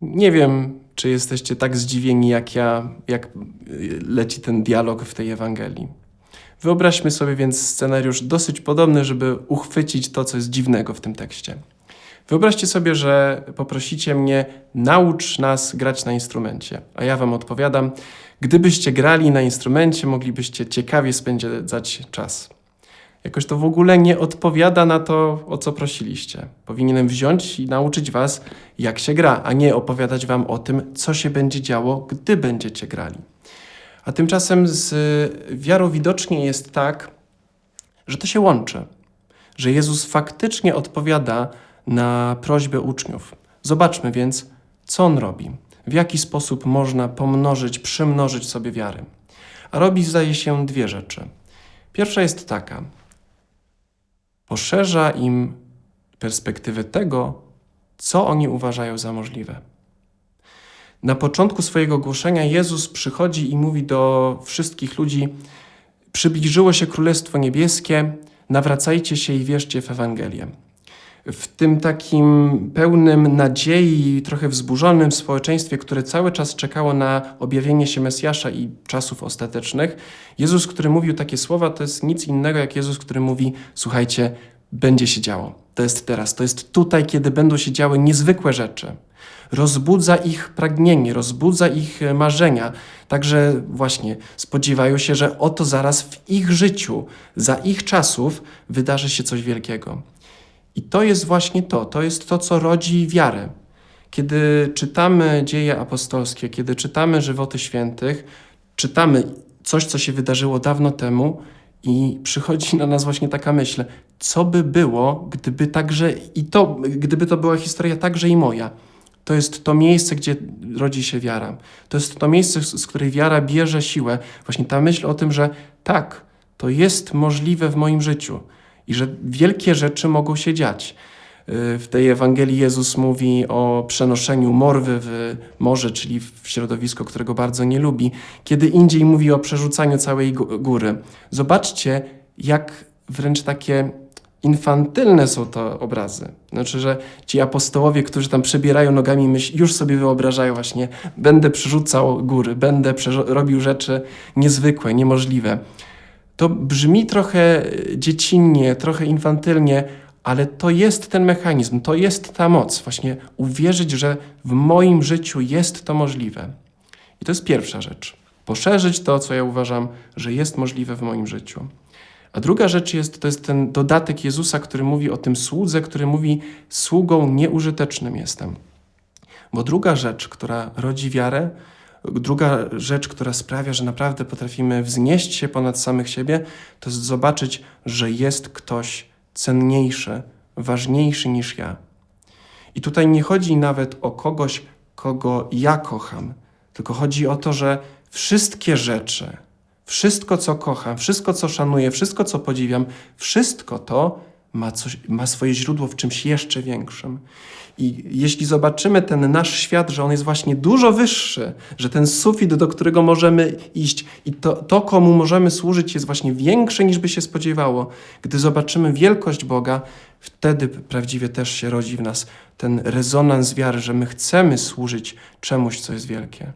Nie wiem, czy jesteście tak zdziwieni jak ja, jak leci ten dialog w tej Ewangelii. Wyobraźmy sobie więc scenariusz dosyć podobny, żeby uchwycić to, co jest dziwnego w tym tekście. Wyobraźcie sobie, że poprosicie mnie, naucz nas grać na instrumencie, a ja wam odpowiadam, gdybyście grali na instrumencie, moglibyście ciekawie spędzać czas. Jakoś to w ogóle nie odpowiada na to, o co prosiliście. Powinienem wziąć i nauczyć was, jak się gra, a nie opowiadać wam o tym, co się będzie działo, gdy będziecie grali. A tymczasem z wiarą widocznie jest tak, że to się łączy, że Jezus faktycznie odpowiada na prośbę uczniów. Zobaczmy więc, co on robi, w jaki sposób można pomnożyć, przemnożyć sobie wiary. A robi, zdaje się, dwie rzeczy. Pierwsza jest taka: poszerza im perspektywę tego, co oni uważają za możliwe. Na początku swojego głoszenia Jezus przychodzi i mówi do wszystkich ludzi: Przybliżyło się Królestwo Niebieskie, nawracajcie się i wierzcie w Ewangelię. W tym takim pełnym nadziei, trochę wzburzonym społeczeństwie, które cały czas czekało na objawienie się Mesjasza i czasów ostatecznych, Jezus, który mówił takie słowa, to jest nic innego jak Jezus, który mówi: Słuchajcie, będzie się działo. To jest teraz, to jest tutaj, kiedy będą się działy niezwykłe rzeczy rozbudza ich pragnienie, rozbudza ich e, marzenia. Także właśnie spodziewają się, że oto zaraz w ich życiu, za ich czasów wydarzy się coś wielkiego. I to jest właśnie to, to jest to, co rodzi wiarę. Kiedy czytamy dzieje apostolskie, kiedy czytamy żywoty świętych, czytamy coś, co się wydarzyło dawno temu, i przychodzi na nas właśnie taka myśl, co by było, gdyby także i to, gdyby to była historia także i moja. To jest to miejsce, gdzie rodzi się wiara. To jest to miejsce, z której wiara bierze siłę. Właśnie ta myśl o tym, że tak, to jest możliwe w moim życiu i że wielkie rzeczy mogą się dziać. Y, w tej Ewangelii Jezus mówi o przenoszeniu morwy w morze, czyli w środowisko, którego bardzo nie lubi. Kiedy indziej mówi o przerzucaniu całej góry. Zobaczcie, jak wręcz takie infantylne są to obrazy. Znaczy, że ci apostołowie, którzy tam przebierają nogami myśl, już sobie wyobrażają właśnie, będę przerzucał góry, będę robił rzeczy niezwykłe, niemożliwe. To brzmi trochę dziecinnie, trochę infantylnie, ale to jest ten mechanizm, to jest ta moc, właśnie uwierzyć, że w moim życiu jest to możliwe. I to jest pierwsza rzecz. Poszerzyć to, co ja uważam, że jest możliwe w moim życiu. A druga rzecz jest, to jest ten dodatek Jezusa, który mówi o tym słudze, który mówi, sługą nieużytecznym jestem. Bo druga rzecz, która rodzi wiarę, druga rzecz, która sprawia, że naprawdę potrafimy wznieść się ponad samych siebie, to jest zobaczyć, że jest ktoś cenniejszy, ważniejszy niż ja. I tutaj nie chodzi nawet o kogoś, kogo ja kocham, tylko chodzi o to, że wszystkie rzeczy, wszystko, co kocham, wszystko, co szanuję, wszystko, co podziwiam, wszystko to ma, coś, ma swoje źródło w czymś jeszcze większym. I jeśli zobaczymy ten nasz świat, że on jest właśnie dużo wyższy, że ten sufit, do którego możemy iść i to, to komu możemy służyć, jest właśnie większe niż by się spodziewało, gdy zobaczymy wielkość Boga, wtedy prawdziwie też się rodzi w nas ten rezonans wiary, że my chcemy służyć czemuś, co jest wielkie.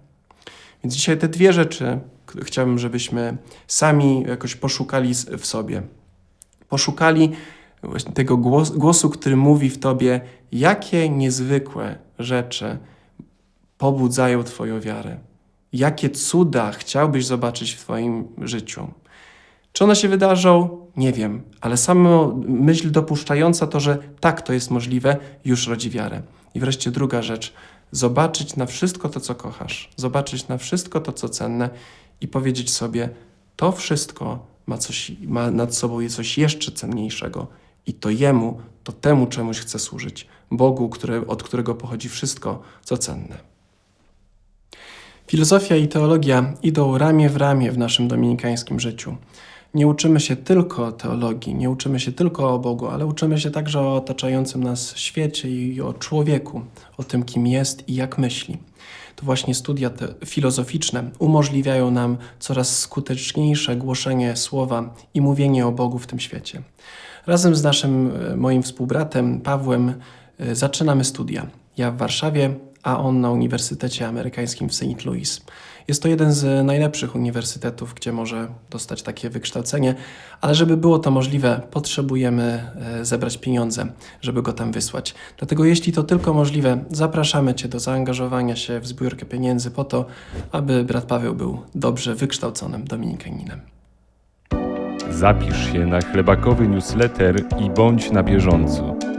Więc dzisiaj te dwie rzeczy chciałbym, żebyśmy sami jakoś poszukali w sobie. Poszukali właśnie tego głosu, który mówi w tobie, jakie niezwykłe rzeczy pobudzają Twoją wiarę. Jakie cuda chciałbyś zobaczyć w Twoim życiu. Czy one się wydarzą? Nie wiem, ale sama myśl dopuszczająca to, że tak to jest możliwe, już rodzi wiarę. I wreszcie druga rzecz, zobaczyć na wszystko to, co kochasz, zobaczyć na wszystko to, co cenne i powiedzieć sobie, to wszystko ma, coś, ma nad sobą coś jeszcze cenniejszego i to Jemu, to temu czemuś chcę służyć, Bogu, który, od którego pochodzi wszystko, co cenne. Filozofia i teologia idą ramię w ramię w naszym dominikańskim życiu. Nie uczymy się tylko teologii, nie uczymy się tylko o Bogu, ale uczymy się także o otaczającym nas świecie i o człowieku, o tym, kim jest i jak myśli to właśnie studia filozoficzne umożliwiają nam coraz skuteczniejsze głoszenie słowa i mówienie o Bogu w tym świecie. Razem z naszym e, moim współbratem Pawłem e, zaczynamy studia. Ja w Warszawie, a on na Uniwersytecie Amerykańskim w St. Louis. Jest to jeden z najlepszych uniwersytetów, gdzie może dostać takie wykształcenie, ale żeby było to możliwe, potrzebujemy e, zebrać pieniądze, żeby go tam wysłać. Dlatego, jeśli to tylko możliwe, zapraszamy Cię do zaangażowania się w zbiórkę pieniędzy po to, aby brat Paweł był dobrze wykształconym dominikaninem. Zapisz się na chlebakowy newsletter i bądź na bieżąco.